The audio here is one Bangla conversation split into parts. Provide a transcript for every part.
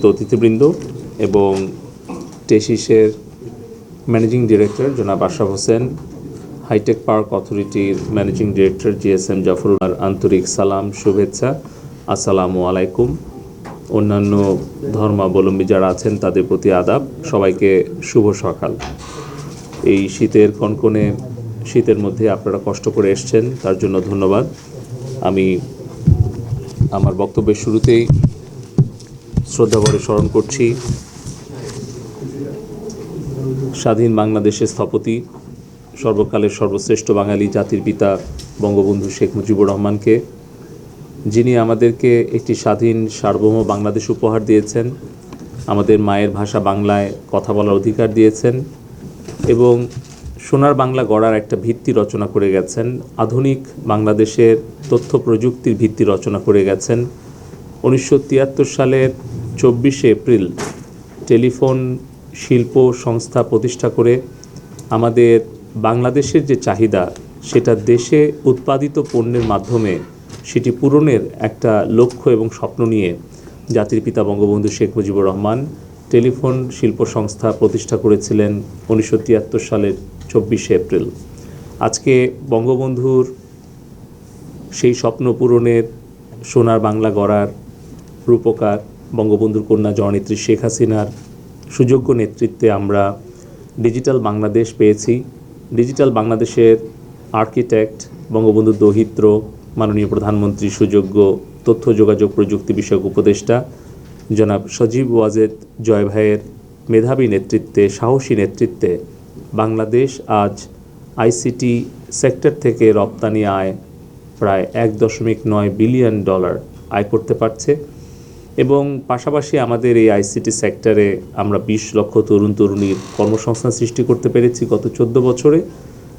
সম্মানিত অতিথিবৃন্দ এবং টেসিসের ম্যানেজিং ডিরেক্টর জনাব আশরাফ হোসেন, হাইটেক পার্ক অথরিটির ম্যানেজিং ডিরেক্টর জিএসএম জাফরুল্লাহর আন্তরিক সালাম, শুভেচ্ছা, আসসালামু আলাইকুম। অন্যান্য ধর্মাবলম্বী যারা আছেন তাদের প্রতি আদাব, সবাইকে শুভ সকাল। এই শীতের কনকনে, শীতের মধ্যে আপনারা কষ্ট করে এসছেন, তার জন্য ধন্যবাদ। আমি আমার বক্তব্যের শুরুতেই শ্রদ্ধাভরে স্মরণ করছি। স্বাধীন বাংলাদেশের স্থপতি, সর্বকালের সর্বশ্রেষ্ঠ বাঙালি জাতির পিতা বঙ্গবন্ধু শেখ মুজিবুর রহমানকে, যিনি আমাদেরকে একটি স্বাধীন, সার্বভৌম বাংলাদেশ উপহার দিয়েছেন, আমাদের মায়ের ভাষা বাংলায় কথা বলার অধিকার দিয়েছেন এবং সোনার বাংলা গড়ার একটা ভিত্তি রচনা করে গেছেন, আধুনিক বাংলাদেশের তথ্য প্রযুক্তির ভিত্তি রচনা করে গেছেন। উনিশশো তিয়াত্তর সালের চব্বিশে এপ্রিল টেলিফোন শিল্প সংস্থা প্রতিষ্ঠা করে আমাদের বাংলাদেশের যে চাহিদা, সেটা দেশে উৎপাদিত পণ্যের মাধ্যমে সেটি পূরণের একটা লক্ষ্য এবং স্বপ্ন নিয়ে জাতির পিতা বঙ্গবন্ধু শেখ মুজিবুর রহমান টেলিফোন শিল্প সংস্থা প্রতিষ্ঠা করেছিলেন উনিশশো তিয়াত্তর সালের চব্বিশে এপ্রিল। আজকে বঙ্গবন্ধুর সেই স্বপ্ন পূরণের সোনার বাংলা গড়ার রূপকার বঙ্গবন্ধুর কন্যা জননেত্রী শেখ হাসিনার সুযোগ্য নেতৃত্বে আমরা ডিজিটাল বাংলাদেশ পেয়েছি। ডিজিটাল বাংলাদেশের আর্কিটেক্ট, বঙ্গবন্ধু দহিত্র, মাননীয় প্রধানমন্ত্রী, সুযোগ্য তথ্য যোগাযোগ প্রযুক্তি বিষয়ক উপদেষ্টা, জনাব সজীব ওয়াজেদ জয় ভাইয়ের মেধাবী নেতৃত্বে, সাহসী নেতৃত্বে বাংলাদেশ আজ আইসিটি সেক্টর থেকে রপ্তানি আয় প্রায় এক দশমিক নয় বিলিয়ন ডলার আয় করতে পারছে। এবং পাশাপাশি আমাদের এই আইসিটি সেক্টরে আমরা বিশ লক্ষ তরুণ তরুণীর কর্মসংস্থান সৃষ্টি করতে পেরেছি গত চোদ্দ বছরে।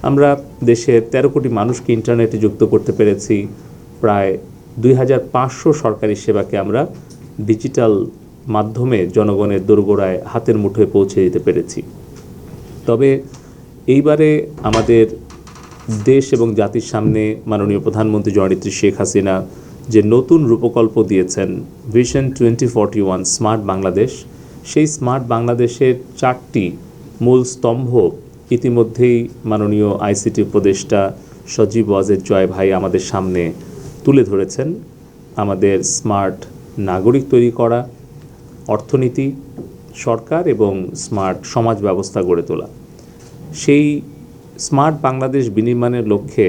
আমরা দেশের তেরো কোটি মানুষকে ইন্টারনেটে যুক্ত করতে পেরেছি। প্রায় দুই হাজার পাঁচশো সরকারি সেবাকে আমরা ডিজিটাল মাধ্যমে জনগণের দোরগোড়ায় হাতের মুঠোয় পৌঁছে দিতে পেরেছি। তবে এইবারে আমাদের দেশ এবং জাতির সামনে মাননীয় প্রধানমন্ত্রী জননেত্রী শেখ হাসিনা যে নতুন রূপকল্প দিয়েছেন vision twenty forty one smart Bangladesh সেই স্মার্ট বাংলাদেশের চারটি মূল স্তম্ভ ইতিমধ্যেই মাননীয় আইসিটি উপদেষ্টা সজীব ওয়াজেদ জয় ভাই আমাদের সামনে তুলে ধরেছেন। আমাদের স্মার্ট নাগরিক তৈরি করা, অর্থনীতি, সরকার এবং স্মার্ট সমাজ ব্যবস্থা গড়ে তোলা। সেই স্মার্ট বাংলাদেশ বিনির্মাণের লক্ষ্যে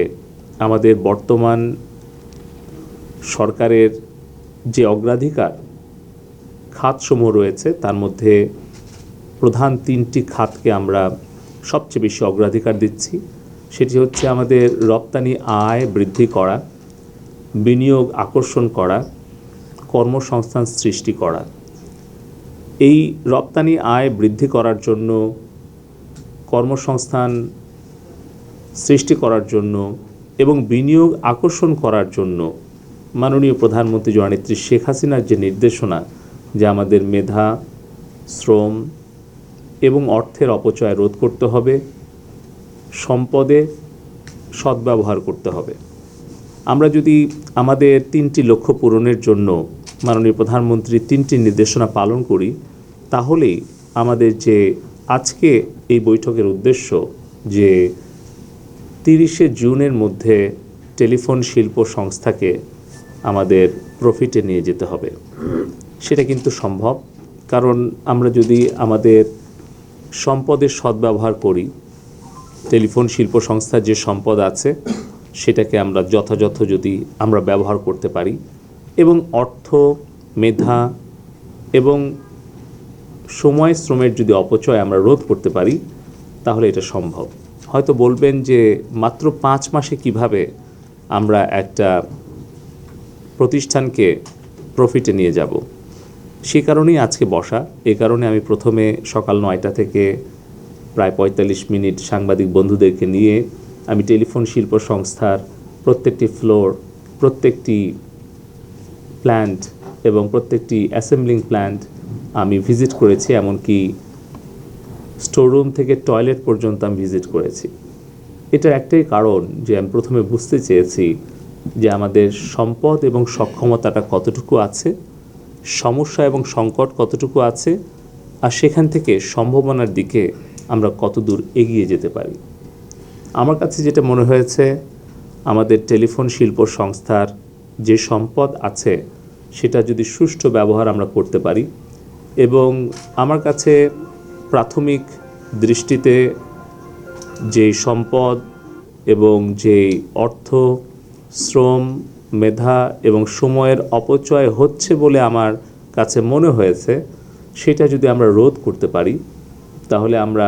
আমাদের বর্তমান সরকারের যে অগ্রাধিকার খাতসমূহ রয়েছে, তার মধ্যে প্রধান তিনটি খাতকে আমরা সবচেয়ে বেশি অগ্রাধিকার দিচ্ছি। সেটি হচ্ছে আমাদের রপ্তানি আয় বৃদ্ধি করা, বিনিয়োগ আকর্ষণ করা, কর্মসংস্থান সৃষ্টি করা। এই রপ্তানি আয় বৃদ্ধি করার জন্য, কর্মসংস্থান সৃষ্টি করার জন্য এবং বিনিয়োগ আকর্ষণ করার জন্য মাননীয় প্রধানমন্ত্রী জননেত্রী শেখ হাসিনার যে নির্দেশনা যে আমাদের মেধা, শ্রম এবং অর্থের অপচয় রোধ করতে হবে, সম্পদে সদ্ব্যবহার করতে হবে। আমরা যদি আমাদের তিনটি লক্ষ্য পূরণের জন্য মাননীয় প্রধানমন্ত্রীর তিনটি নির্দেশনা পালন করি, তাহলেই আমাদের যে আজকে এই বৈঠকের উদ্দেশ্য যে তিরিশে জুনের মধ্যে টেলিফোন শিল্প সংস্থাকে আমাদের প্রফিটে নিয়ে যেতে হবে। সেটা কিন্তু সম্ভব, কারণ আমরা যদি আমাদের সম্পদের সদ্ব্যবহার করি, টেলিফোন শিল্প সংস্থার যে সম্পদ আছে, সেটাকে আমরা যথাযথ যদি আমরা ব্যবহার করতে পারি এবং অর্থ, মেধা এবং সময় শ্রমের যদি অপচয় আমরা রোধ করতে পারি, তাহলে এটা সম্ভব। হয়তো বলবেন যে মাত্র পাঁচ মাসে কীভাবে আমরা একটা প্রতিষ্ঠানকে প্রফিটে নিয়ে যাব। সে কারণেই আজকে বসা। এ কারণে আমি প্রথমে সকাল নয়টা থেকে প্রায় পঁয়তাল্লিশ মিনিট সাংবাদিক বন্ধুদেরকে নিয়ে আমি টেলিফোন শিল্প সংস্থার প্রত্যেকটি ফ্লোর প্রত্যেকটি প্ল্যান্ট এবং প্রত্যেকটি অ্যাসেম্বলিং প্ল্যান্ট আমি ভিজিট করেছি, এমনকি স্টোররুম থেকে টয়লেট পর্যন্ত আমি ভিজিট করেছি। এটার একটাই কারণ যে আমি প্রথমে বুঝতে চেয়েছি যে আমাদের সম্পদ এবং সক্ষমতাটা কতটুকু আছে, সমস্যা এবং সংকট কতটুকু আছে, আর সেখান থেকে সম্ভাবনার দিকে আমরা কতদূর এগিয়ে যেতে পারি। আমার কাছে যেটা মনে হয়েছে, আমাদের টেলিফোন শিল্প সংস্থার যে সম্পদ আছে, সেটা যদি সুষ্ঠু ব্যবহার আমরা করতে পারি এবং আমার কাছে প্রাথমিক দৃষ্টিতে যে সম্পদ এবং যে অর্থ শ্রম, মেধা এবং সময়ের অপচয় হচ্ছে বলে আমার কাছে মনে হয়েছে, সেটা যদি আমরা রোধ করতে পারি, তাহলে আমরা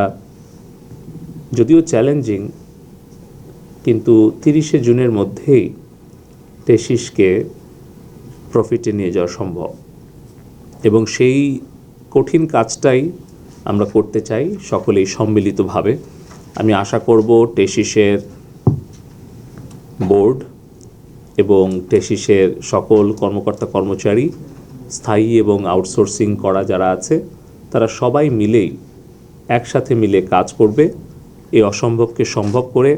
যদিও চ্যালেঞ্জিং, কিন্তু তিরিশে জুনের মধ্যেই টেসিসকে প্রফিটে নিয়ে যাওয়া সম্ভব। এবং সেই কঠিন কাজটাই আমরা করতে চাই সকলেই সম্মিলিতভাবে। আমি আশা করব টেসিসের বোর্ড এবং টেসিসের সকল কর্মকর্তা কর্মচারী, স্থায়ী এবং আউটসোর্সিং করা যারা আছে, তারা সবাই মিলেই একসাথে মিলে কাজ করবে। এই অসম্ভবকে সম্ভব করে